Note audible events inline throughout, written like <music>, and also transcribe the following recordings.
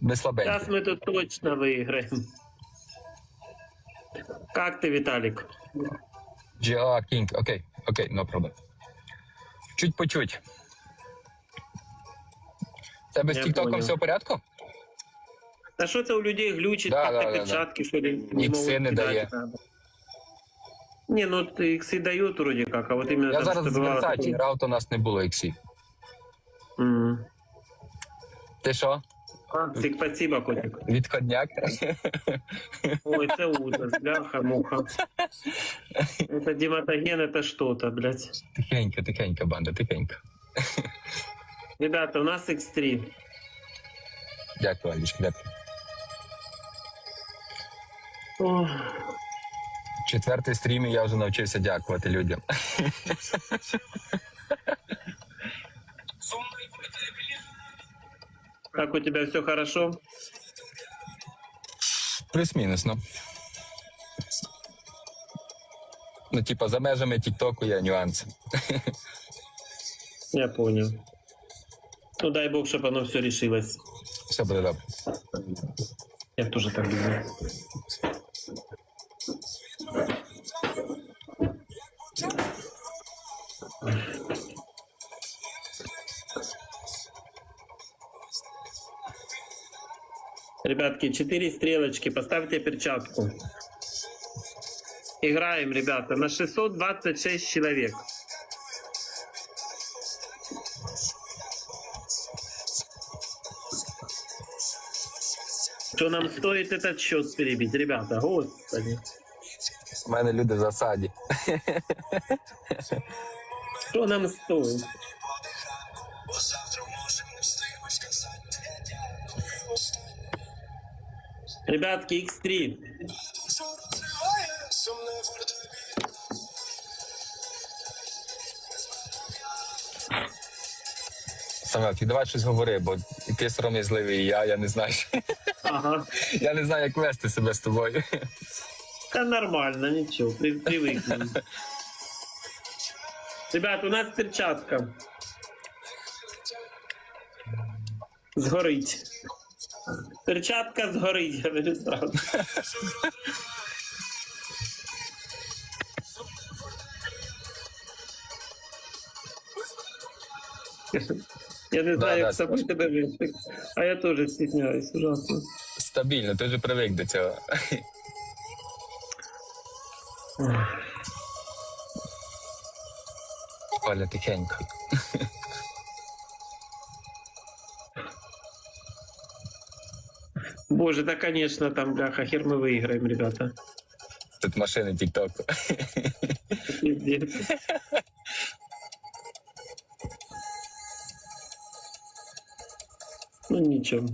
Ми слабенькі. Сейчас мы тут точно выиграем. Как ты, Виталик? GA King. Окей, окей, no problem. Чуть по чуть. Тебе з Я Тіктоком понял. все в порядку? А что это у людей глючит, Да, как-то да, да, перчатки, что ли? не Иксы могут не кидать дає. надо. Не, ну ты иксы дают вроде как, а вот именно Я там, зараз что з бывало Версаті такое- грав, то у нас не було іксів. М. Ти що? Котик, спасибо, котик. Відходняк? Ой, это ужас, бляха, муха. Это дематоген, это что-то, блядь. Тихенько, тихенько, банда, тихенько. Ребята, у нас X3. Дякую, Алічка, дякую. Ох. Четвертий стрім і я вже навчився дякувати людям. Как у тебя все хорошо? Плюс-мінус, ну. Ну, типа, за межами Тіктоку є нюанси. Я понял. Ну дай бог, чтобы оно все решилось. Все буде добре. Я тоже так думаю. Ребятки, четыре стрелочки, поставьте перчатку. Играем, ребята, на 626 человек. Что нам стоит этот счет перебить, ребята? Господи. У мене люди в засаді. Что нам стоит? Ребятки, X3. Самел, ти давай щось говори, бо і ти сором'язливий, і я, я не знаю. Ага. <laughs> Я не знаю, як вести себе з тобою. Да нормально, ничего, при, привыкнем. Ребят, у нас перчатка. Згорить. Перчатка згорить, я говорю сразу. Я не знаю, як собою тебе вести. А я теж стісняюсь, ужасно. Стабільно, ти вже привик до цього. Оля, тихенько. Боже, да, конечно, там, бляха, хер мы выиграем, ребята. Тут машини Тіктоку. Пиздец. Ну ничего.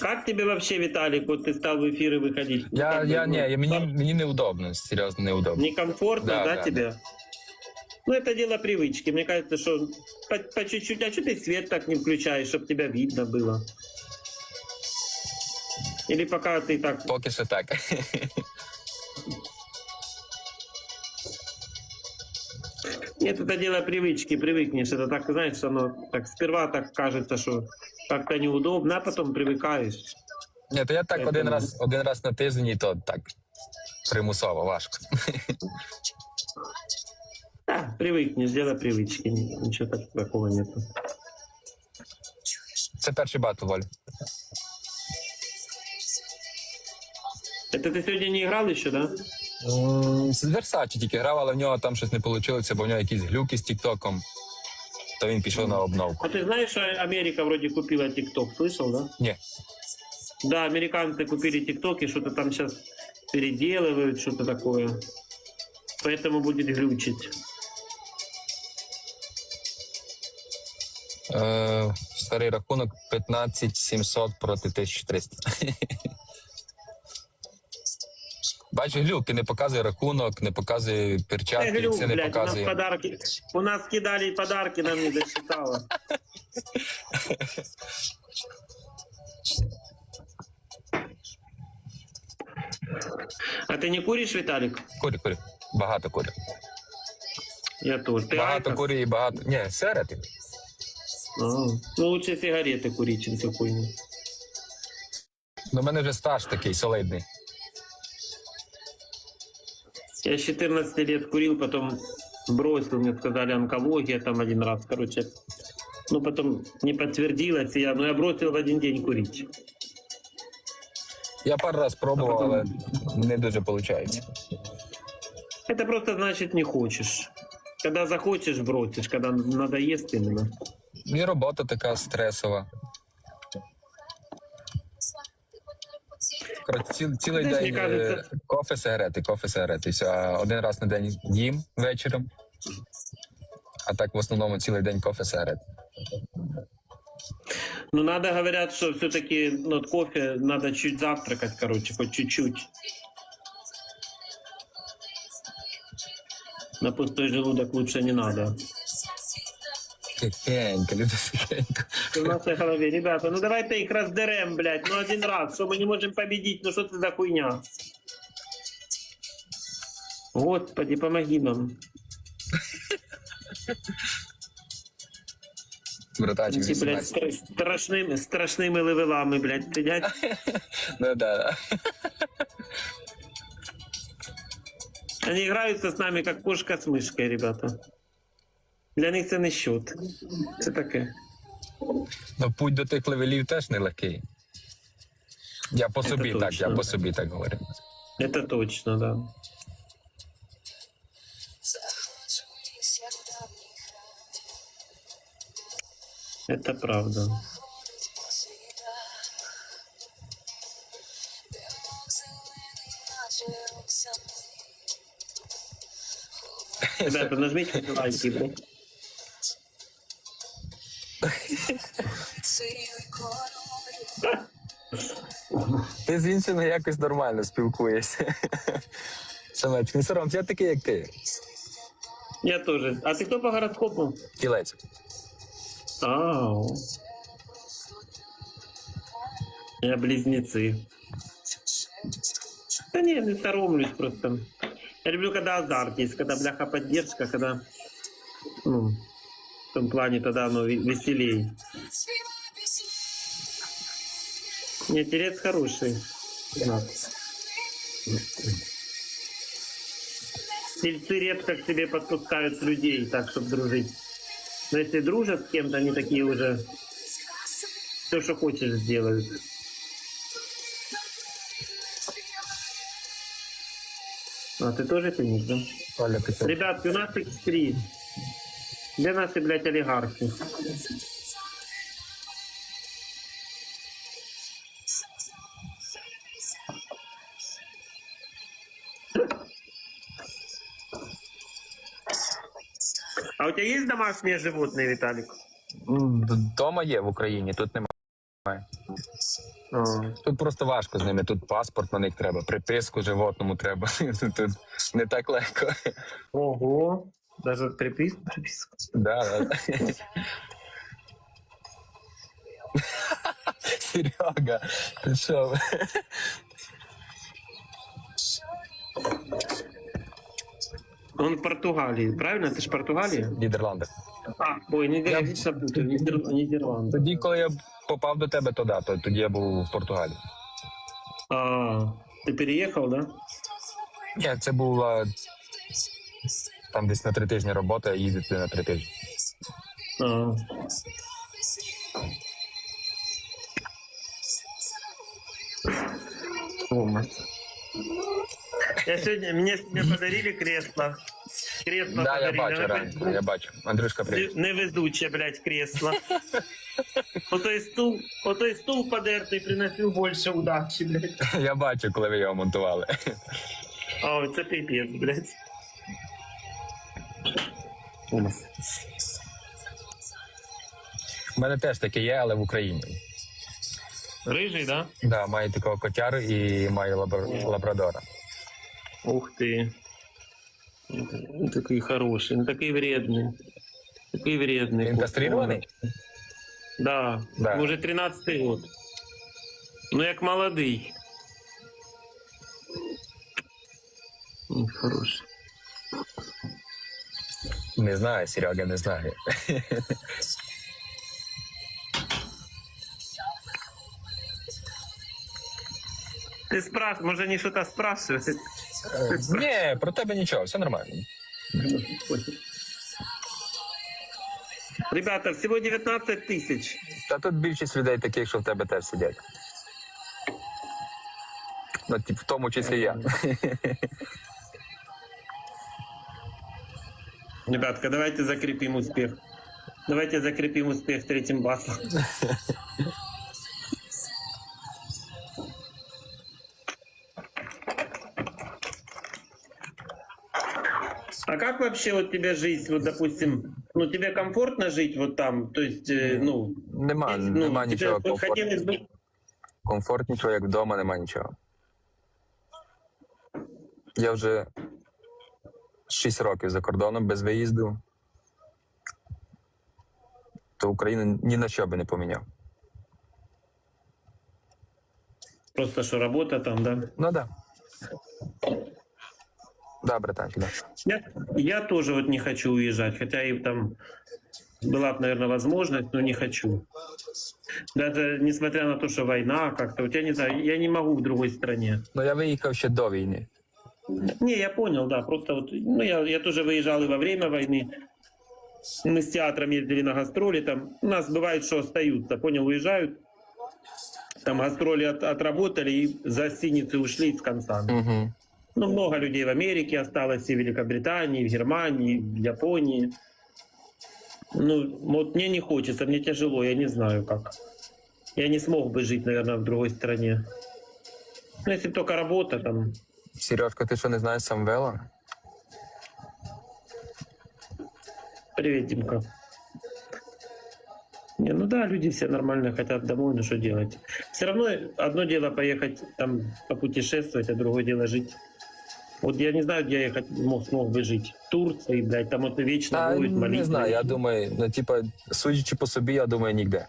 Как тебе вообще, Виталик, вот ты стал в эфиры выходить? Ну, Я, как бы, я, ну, ні, я, мені, как- мені неудобно, серйозно неудобно. Некомфортно, Да, да, да, тебе? Ну, это дело привычки. Мне кажется, что по, по чуть-чуть, а что ты свет так не включаешь, чтобы тебя видно было? Или пока ты так... Поки що так. Нет, это дело привычки, привыкнешь. Это так, знаешь, оно так сперва так кажется, что как-то неудобно, а потом привыкаешь. Ні, то я так Я один понял. раз, один раз на тиждень, і то так примусово, важко. Да, привыкнешь, дело привычки. Ни- Ничего так- такого нету. Це перший батл, Воль. Это ты сегодня не играл еще, да? М, З Версачі тільки грав, але в нього там щось не вийшло, бо в нього якісь глюки з Тіктоком. То він пішов на обновку. А ты знаешь, что Америка вроде купила ТикТок, слышал, да? Ні. Да, американцы купили ТикТок и что-то там сейчас переделывают, что-то такое. Поэтому будет глючить. Е, старий рахунок 15 700 проти 1300. <laughs> Бачу, глюки не показує рахунок, не показує Э, перчатки, глюк, це не блядь, у нас показує. подарки. У нас кидали подарки, нам не досчитало. А ты не куришь, Виталик? Курі, курі. Багато курі. Я тоже. Ты Багато Айкос? курі і багато. Ні, серед. А, ну лучше сигареты курить, чем эту хуйню. Ну, в мене вже стаж такий солидний. Я 14 лет курил, потом бросил, мне сказали онкология там один раз, короче. Ну, потом не подтвердилось, и я, но я бросил в один день курить. Я пару раз пробував, але не дуже виходить. Это просто значит не хочешь. Когда захочешь, бросишь, когда надоест именно. І робота така стресова. Коротше, ціл, цілий день е, кофе, сигарети, кофе, сигарети. Все, один раз на день їм вечором. А так в основному цілий день кофе, сигарети. Но надо, говорят, что все-таки ну, от кофе надо чуть завтракать, короче, хоть чуть-чуть. На пустой желудок лучше не надо. Тихенько, люди тихенько В нашей голове, ребята, ну давайте их раздерем, блядь, ну один раз, что мы не можем победить, ну что это за хуйня? Господи, помоги нам. Братачик Ці, блядь, 18. стра- страшними, страшними левелами, блядь, сидять. <laughs> Ну да, да. Они играются с нами, как кошка с мышкой, ребята. Для них це не счет. Це таке. Ну, путь до тих левелів теж нелегкий. Я по собі так, я по собі так говорю. Это точно, да. Это правда. <laughs> Ребята, нажмите лайки, Ти з іншими якось нормально спілкуєшся. <laughs> Самеч, не соромся, я такий, як ти. Я тоже. А ты кто по гороскопу? Кілець. Ау. Я близнецы. Да не, не соромлюсь просто. Я люблю, когда азарт есть, когда бляха поддержка, когда... Ну, в том плане тогда оно ве- веселей. Не, телец хороший. Да. Тельцы редко к себе подпускают людей, так, чтобы дружить. Но если дружат с кем-то, они такие уже все, что хочешь, сделают. А ты тоже теннис, да? Ребятки, у нас X3. Где наши, блядь, олигархи? Тебя есть домашние животные, Виталик? Дома є в Україні, тут немає. Тут просто важко з ними. Тут паспорт на них треба, приписку животному треба. <laughs> Тут не так легко. Ого. Даже припис, приписка. Да, да. <laughs> Серега, ти що? Он в Португалии, правильно? Ты же Португалия? Нідерланди. А, ой, не я вечно путаю. Нидер- Нидерланды. Тоді, коли я попав до тебе, то да, то тоді я був в Португалії. А, ты переехал, да? Ні, це була там десь на три тижні робота, їздити на три тижні. А. О, мать. Я сегодня, мне, мне подарили кресло. Кресло Да, я подарили. бачу Оно я бачу. Андрюшка, привіт. Невезуче, блядь, кресло. <laughs> Отой стул, отой стул подертий приносив більше удачі, блядь. <laughs> Я бачу, коли ви його монтували. А, це пипець, блядь. У мене теж таке є, але в Україні. Рыжий, да? Да, маю такого котяру і маю лабра- лабрадора. Ух ты. Такие хорошие, ну такие ну, вредные. Такие вредные. Инкастрированный? Да. да. Уже 13-й год. Ну, як молодий. Ну, хороший. Не знаю, Серега, не знаю. Ты спраш, может они что-то спрашивают? Е, Ні, про тебе нічого, все нормально. Ребята, всего 19 тысяч. Та тут більшість людей таких, що в тебе теж сидять. Ну, в тому числі я. Ребятка, давайте закрепим успех. Давайте закрепим успех третьим батлом. Вообще вот тебе жизнь, вот допустим, ну тебе комфортно жить вот там, то есть, э, ну, Нема, ну, нема нічого хотелось комфортнішого. бы, Комфортнішого, як вдома, нема нічого. Я вже 6 років за кордоном без виїзду. То Україну ні на що би не поміняв. просто что работа там, да? Ну да. Да, братанчик, да. Я, я тоже вот не хочу уезжать, хотя и там была бы, наверное, возможность, но не хочу. Даже несмотря на то, что война как-то, вот я не знаю, я не могу в другой стране. Ну я виїхав ще до війни. Не, я понял, да, просто вот, ну, я, я тоже выезжал и во время войны. Мы с театром ездили на гастроли, там, у нас бывает, что остаются, понял, уезжают, там гастроли от- отработали и за синицы ушли с концами. Угу. Ну, много людей в Америке осталось, и в Великобритании, и в Германии, и в Японии. Ну, вот мне не хочется, мне тяжело, я не знаю как. Я не смог бы жить, наверное, в другой стране. Ну, если только работа там. Сережка, ти що не знаєш Самвела? Привет, Димка. Не, ну да, люди все нормально хотят домой, ну что делать. Все равно одно дело поехать там попутешествовать, а другое дело жить. Вот я не знаю, где я мог, смог бы жить. В Турции, блядь, там вот вечно Та, будет молитва. не знаю, я думаю, ну, типа, судячи по собі, я думаю, ніде.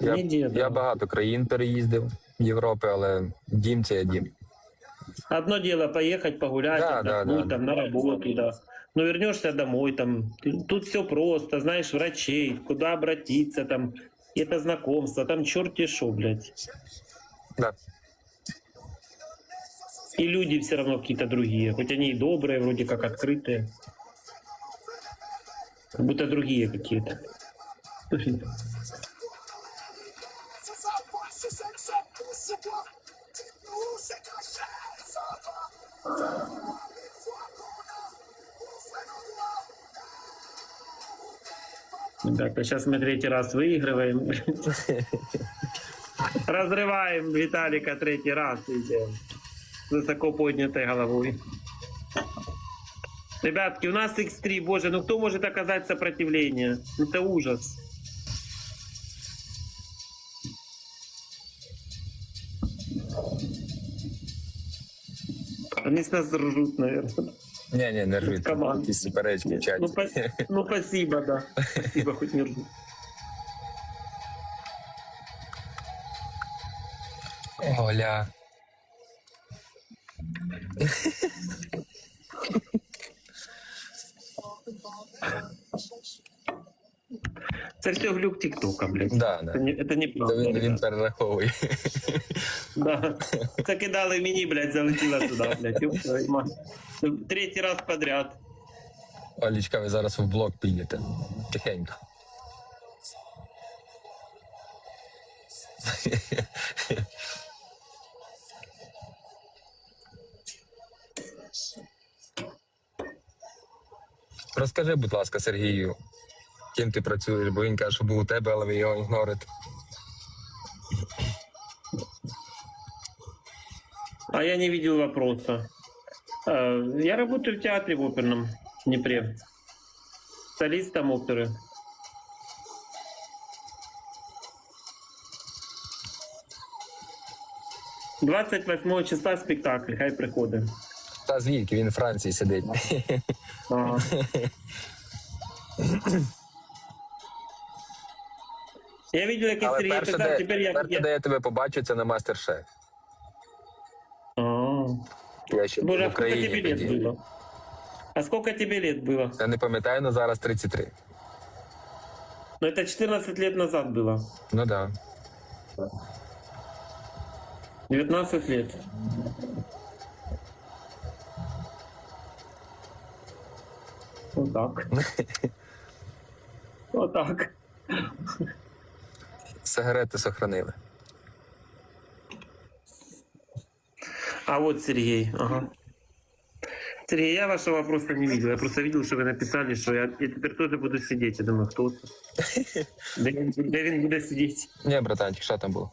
Я, Ніде, да. я багато країн переїздив Європи, але дім це є дім. Одно дело поехать погулять, Да, да, отдохнуть, да. там на работу, да. Но вернешься домой, там тут все просто, знаешь, врачей, куда обратиться, там это знакомство, там черти шо, блядь. Да. И люди все равно какие-то другие, хоть они и добрые, вроде как открытые, как будто другие какие-то. Ребята, сейчас мы третий раз выигрываем. <laughs> Разрываем Виталика третий раз идем. С Высоко поднятой головой. Ребятки, у нас X3, боже, ну кто может оказать сопротивление? Это ужас. Они с нас ржут, наверное. Ні, ні, не рвіть. Команда. Якісь суперечки в чаті. Ну, по- ну, спасибо, да. Спасибо, хоть не ржут. Оля. Это все глюк ТикТока, блядь. Да, да. Это, не, это Це неправда, він, він ребят. перераховує. Да. <laughs> Закидали мені, блядь, залетіла туди, блядь. Ёб твою мать. Третій раз подряд. Олічка, ви зараз в блок підете. Тихенько. <laughs> Розкажи, будь ласка, Сергію, ким ти працюєш, бо він каже, що був у тебе, але ви його ігнорите. А я не видел вопроса. Я работаю в театре в оперном в Днепре. Солистом оперы. Двадцять восьмого числа спектакль, хай приходить. Та звідки він в Франції сидить. Ага. <laughs> Я видел, як Але Сергій перше, писав, де, тепер я... перше, я... де я тебе побачу, це на мастер-шеф. А, Я ще був Боже, в а сколько Україні тебе лет тоді. было? А сколько тебе лет было? Я не пам'ятаю, але зараз 33. Ну, это 14 лет назад было. Ну так. Да. 19 лет. Вот так. <laughs> Вот так. Сигарети сохранили. А вот Сергей. Ага. Сергей, я вашего вопроса не видел. Я просто видел, что вы написали, что я, я теперь тоже буду сидеть. Я думаю, кто это? <laughs> Да він- Де він буде сидіти? Ні, братанчик, що там було?